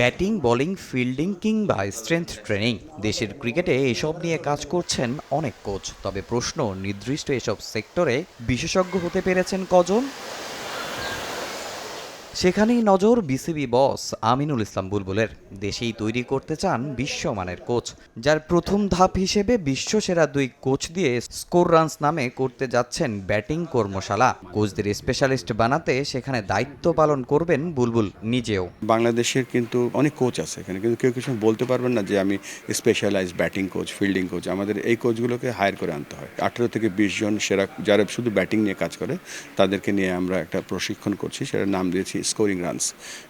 Batting, bowling, fielding কিংবা strength training. দেশের ক্রিকেটে এসব নিয়ে কাজ করছেন অনেক কোচ। তবে প্রশ্ন, নির্দিষ্ট এসব সেক্টরে বিশেষজ্ঞ হতে পেরেছেন কজন? সেখানেই নজর বিসিবি বস আমিনুল ইসলাম বুলবুলের। দেশেই তৈরি করতে চান বিশ্বমানের কোচ, যার প্রথম ধাপ হিসেবে বিশ্বসেরা দুই কোচ দিয়ে স্কোর রানস নামে করতে যাচ্ছেন ব্যাটিং কর্মশালা। কোচদের স্পেশালিস্ট বানাতে সেখানে দায়িত্ব পালন করবেন বুলবুল নিজেও। বাংলাদেশের কিন্তু অনেক কোচ আছে এখানে, কিন্তু কেউ কিছু বলতে পারবেন না যে আমি specialise batting coach, fielding coach. আমাদের এই কোচগুলোকে হায়ার করে আনতে হয়। আঠেরো থেকে বিশ জন সেরা, যারা শুধু ব্যাটিং নিয়ে কাজ করে, তাদেরকে নিয়ে আমরা একটা প্রশিক্ষণ করছি, সেটার নাম দিয়েছি স্কোরিং রানস।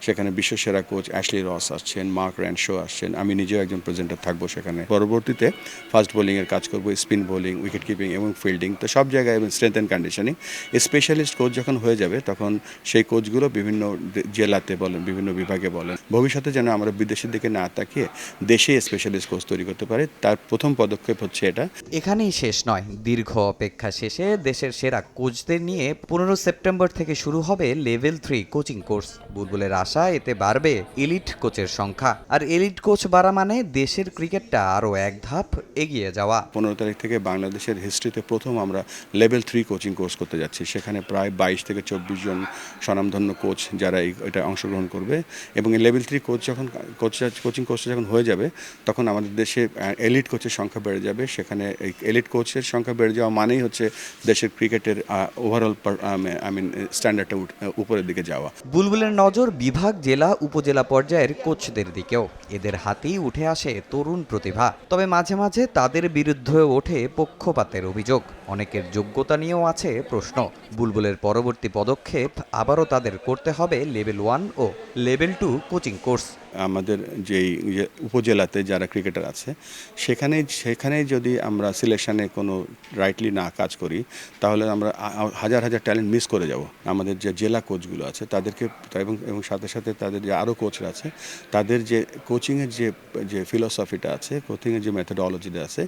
সেখানে বিশ্বসেরা কোচ অ্যাশলি রস আসছেন, মার্ক র্যানশো আসছেন। আমি নিজেও একজন প্রেজেন্টার থাকব সেখানে। পরবর্তীতে ফাস্ট বোলিংয়ের কাজ করব, স্পিন বোলিং, উইকেট কিপিং এবং ফিল্ডিং। তো সব জায়গায় এবং strength and conditioning. Specialist coach যখন হয়ে যাবে, তখন সেই কোচগুলো বিভিন্ন জেলাতে বলেন, বিভিন্ন বিভাগে বলেন। ভবিষ্যতে যেন আমরা বিদেশের দিকে না তাকিয়ে দেশে স্পেশালিস্ট কোচ তৈরি করতে পারে, তার প্রথম পদক্ষেপ হচ্ছে এটা। এখানেই শেষ নয়, দীর্ঘ অপেক্ষা শেষে দেশের সেরা কোচদের নিয়ে পনেরো সেপ্টেম্বর থেকে শুরু হবে লেভেল থ্রি কোচিং কোর্স বুলবুলের আশা এতে বাড়বে এলিট কোচের সংখ্যা। আর এলিট কোচ বাড়া মানে দেশের ক্রিকেটটা আরও এক ধাপ এগিয়ে যাওয়া। পনেরো তারিখ থেকে বাংলাদেশের হিস্ট্রিতে প্রথম আমরা লেভেল থ্রি কোচিং কোর্স করতে যাচ্ছি। সেখানে প্রায় বাইশ থেকে চব্বিশ জন স্বনামধন্য কোচ যারা এটা অংশগ্রহণ করবে। এবং এই লেভেল থ্রি কোচ যখন, কোচ, কোচিং কোর্সটা যখন হয়ে যাবে, তখন আমাদের দেশে এলিট কোচের সংখ্যা বেড়ে যাবে। সেখানে এই এলিট কোচের সংখ্যা বেড়ে যাওয়া মানেই হচ্ছে দেশের ক্রিকেটের ওভারঅল আই মিন স্ট্যান্ডার্ডটা উপরের দিকে যাওয়া। বুলবুলের নজর বিভাগ, জেলা, উপজেলা পর্যায়ের কোচদের দিকেও। এদের হাতেই উঠে আসে তরুণ প্রতিভা। তবে মাঝে মাঝে তাদের বিরুদ্ধেও ওঠে পক্ষপাতের অভিযোগ। অনেকের যোগ্যতা নিয়েও আছে প্রশ্ন। বুলবুলের পরবর্তী পদক্ষেপ আবারও তাদের করতে হবে লেভেল ওয়ান ও লেভেল টু কোচিং কোর্স। আমাদের যেই উপজেলাতে যারা ক্রিকেটার আছে, সেখানে সেখানে যদি আমরা সিলেকশনে কোনো রাইটলি না কাজ করি, তাহলে আমরা হাজার হাজার ট্যালেন্ট মিস করে যাব। আমাদের যে জেলা কোচগুলো আছে তাদেরকে এবং এবং সাথে সাথে তাদের যে আরও কোচরা আছে, তাদের যে কোচিংয়ের যে যে ফিলসফিটা আছে কোচিংয়ের যে মেথোডোলজিটা আছে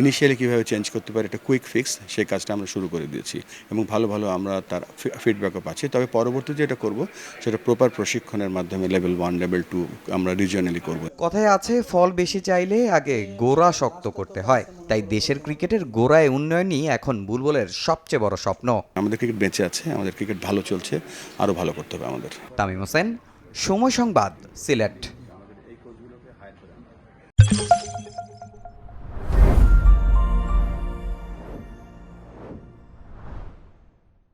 ইনিশিয়ালি কীভাবে চেঞ্জ করতে পারে এটা কুইক ফিক্স সেই কাজটা আমরা শুরু করে দিয়েছি। এবং ভালো ভালো আমরা তার ফিডব্যাকও পাচ্ছি। তবে পরবর্তীতে যেটা করব, সেটা প্রপার প্রশিক্ষণের মাধ্যমে লেভেল ওয়ান লেভেল টু আমরা রিজিয়নালি করব। কথায় আছে, ফল বেশি চাইলে আগে গোড়া শক্ত করতে হয়। তাই দেশের ক্রিকেটের গোড়ায় উন্নয়নই এখন বুলবুলের সবচেয়ে বড় স্বপ্ন। আমাদের ক্রিকেট বেঁচে আছে আমাদের ক্রিকেট ভালো চলছে আরও ভালো করতে হবে আমাদের। তামিম হোসেন সময় সংবাদ সিলেট।